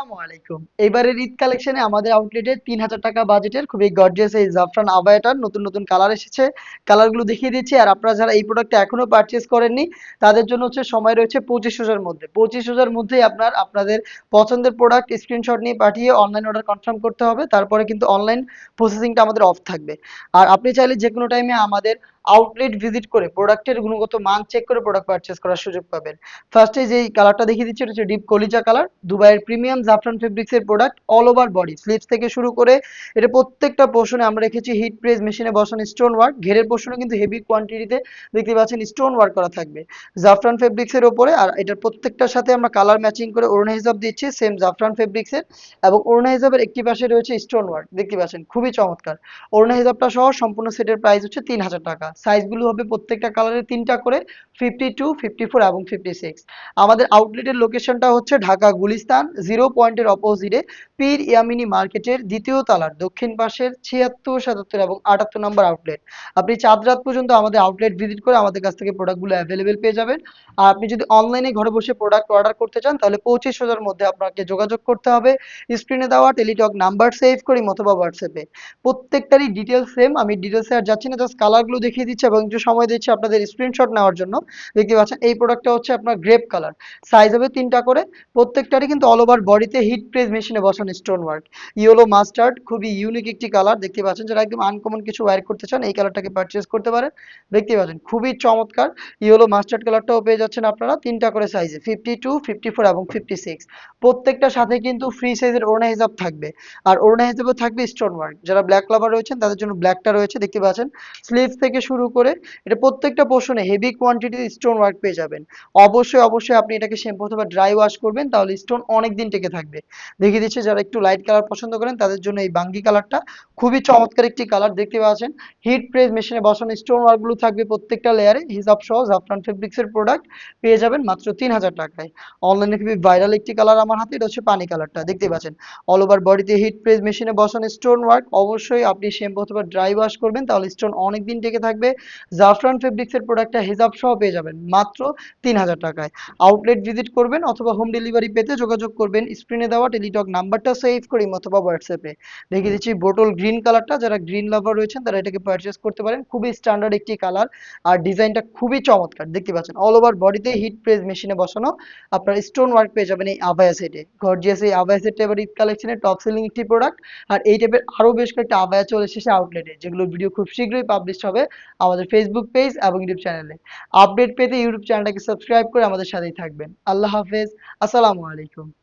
আসসালামু আলাইকুম। ঈদ কালেকশনে আমাদের আউটলেটে তিন হাজার টাকা বাজেটের খুবই গর্জিয়াস এই জাফরান আবায়াটার নতুন নতুন কালার এসেছে। কালারগুলো দেখিয়ে দিচ্ছি আর আপনারা যারা এই এখনও পারচেস করেননি, তাদের জন্য হচ্ছে সময় রয়েছে পঁচিশ হাজার মধ্যে। পঁচিশ হাজার মধ্যেই আপনার, আপনাদের পছন্দের প্রোডাক্ট স্ক্রিনশট নিয়ে পাঠিয়ে অনলাইন অর্ডার কনফার্ম করতে হবে। তারপরে কিন্তু অনলাইন প্রসেসিংটা আমাদের অফ থাকবে। আর আপনি চাইলে যে কোনো টাইমে আমাদের আউটলেট ভিজিট করে প্রোডাক্টের গুণগত মান চেক করে প্রোডাক্ট পারচেস করার সুযোগ পাবেন। ফার্স্টে যেই কালারটা দেখিয়ে দিচ্ছি, এটা হচ্ছে ডিপ কলিজা কালার দুবাইয়ের প্রিমিয়াম জাফরান ফেব্রিক্স এর product all over body sleeves থেকে শুরু করে এটা প্রত্যেকটা পোর্শনে আমরা রেখেছি হিট প্রেস মেশিনে বসানো স্টোন ওয়ার্ক ঘেরের পোর্শনে কিন্তু হেভি কোয়ান্টিটিতে দেখতে পাচ্ছেন স্টোন ওয়ার্ক করা থাকবে। জাফরান ফেব্রিক্স এর ওপরে আর এটার প্রত্যেকটার সাথে আমরা কালার ম্যাচিং করে ওড়না হিসাব দিচ্ছি সেম জাফরান ফেব্রিক্স এর এবং অরুণা হিসাবের একটি পাশে রয়েছে স্টোন ওয়ার্ক দেখতে পাচ্ছেন খুবই চমৎকার। ওড়না হিসাবটা সহ সম্পূর্ণ সেটের প্রাইস হচ্ছে তিন হাজার টাকা। সাইজগুলো হবে প্রত্যেকটা কালারের তিনটা করে ফিফটি টু ফিফটি ফোর এবং ফিফটি সিক্স আমাদের আউটলেটের লোকেশনটা হচ্ছে ঢাকা গুলিস্তান জিরো পয়েন্টের অপোজিটে পীর ইয়ামিনী মার্কেটের দ্বিতীয় তলার, দক্ষিণ পাশের ছিয়াত্তর, সাতাত্তর এবং আটাত্তর নম্বর আউটলেট আপনি চাঁদ রাত পর্যন্ত আমাদের আউটলেট ভিজিট করে আমাদের কাছ থেকে প্রোডাক্টগুলো অ্যাভেলেবেল পেয়ে যাবেন। আর আপনি যদি অনলাইনে ঘরে বসে প্রোডাক্ট অর্ডার করতে চান, তাহলে পঁচিশ হাজার মধ্যে আপনাকে যোগাযোগ করতে হবে। স্ক্রিনে দেওয়া টেলিটক নাম্বার সেভ করি অথবা হোয়াটসঅ্যাপে প্রত্যেকটারই ডিটেলস সেম আমি ডিটেলসে আর যাচ্ছি না জাস্ট কালারগুলো দেখিয়ে দিচ্ছি এবং একটু সময় দিচ্ছি আপনাদের স্ক্রিনশট নেওয়ার জন্য। দেখতে পাচ্ছেন, এই প্রোডাক্টটা হচ্ছে আপনার গ্রেপ কালার সাইজ হবে তিনটা করে। প্রত্যেকটারই কিন্তু অল ওভার বডিতে হিট প্রেস মেশিনে বসানো স্টোন ওয়ার্ক ইয়েলো মাস্টার্ড খুবই ইউনিক একটি কালার দেখতে পাচ্ছেন যারা একদম আনকমন কিছু ওয়্যার করতে চান, এই কালারটাকে পারচেস করতে পারেন। দেখতে পাচ্ছেন, খুবই চমৎকার। ইয়েলো মাস্টার্ড কালারটাও পেয়ে যাচ্ছেন আপনারা তিনটা করে সাইজে ফিফটি টু ফিফটি ফোর এবং ফিফটি সিক্স প্রত্যেকটার সাথে কিন্তু ফ্রি সাইজের ওড়না হিসাব থাকবে। আর ওড়না হিসাবে থাকবে স্টোন ওয়ার্ক যারা ব্ল্যাক লাভার রয়েছেন, তাদের জন্য ব্ল্যাকটা রয়েছে। দেখতে পাচ্ছেন স্লিভ থেকে শুরু করে এটা প্রত্যেকটা পোর্শনে হেভি কোয়ান্টিটির স্টোন ওয়ার্ক পেয়ে যাবেন। অবশ্যই অবশ্যই আপনি এটাকে শ্যাম্পু অথবা ড্রাই ওয়াশ করবেন, তাহলে স্টোন অনেক দিন টিকে থাকবে। দেখিয়ে দিচ্ছে যারা একটু লাইট কালার পছন্দ করেন, তাদের জন্য এই বাঙ্গি কালারটা খুবই চমৎকার একটি কালার দেখতে পাচ্ছেন। হিট প্রেস মেশিনে বসানো স্টোন ওয়ার্কগুলো থাকবে প্রত্যেকটা লেয়ারে হিসাব সহ জাফরান ফেব্রিক্সের প্রোডাক্ট পেয়ে যাবেন মাত্র তিন হাজার টাকায়। অনলাইনে খুবই ভাইরাল একটি কালার আমার হাতে, এটা হচ্ছে পানি কালারটা দেখতে পাচ্ছেন অল ওভার বডিতে হিট প্রেস মেশিনে বসানো স্টোন ওয়ার্ক অবশ্যই আপনি শ্যাম্পু অথবা ড্রাই ওয়াশ করবেন, তাহলে স্টোন অনেক দিন টিকে থাকবে। জাফরান ফেব্রিক্সের প্রোডাক্টটা হিসাব সহ পেয়ে যাবেন মাত্র তিন হাজার টাকায়। আউটলেট ভিজিট করবেন অথবা হোম ডেলিভারি পেতে যোগাযোগ করবেন। স্ক্রিনে দেওয়া টেলিটক নাম্বারটা সেভ করি অথবা হোয়াটসঅ্যাপে দেখিয়ে দিচ্ছি বোটল গ্রিন কালারটা যারা গ্রিন লাভার রয়েছেন তারা এটাকে পারচেস করতে পারেন। খুবই স্ট্যান্ডার্ড একটি কালার আর ডিজাইনটা খুবই চমৎকার। দেখতে পাচ্ছেন অল ওভার বডিতে হিট প্রেস মেশিনে বসানো। আপনার স্টোন ওয়ার্ক পেয়ে যাবেন এই আবায়া সেটে গর্জিয়াস এই আবায়া সেটটা এবার ঈদ কালেকশনের টপ সেলিং একটি প্রোডাক্ট আর এই টাইপের আরও বেশ কয়েকটা আভায়া চলে এসেছে আউটলেটে যেগুলো ভিডিও খুব শীঘ্রই পাবলিশ হবে। আমাদের ফেসবুক পেজ এবং ইউটিউব চ্যানেলে আপডেট পেতে ইউটিউব চ্যানেলটাকে সাবস্ক্রাইব করে আমাদের সাথেই থাকবেন। আল্লাহ হাফেজ। আসসালামু আলাইকুম।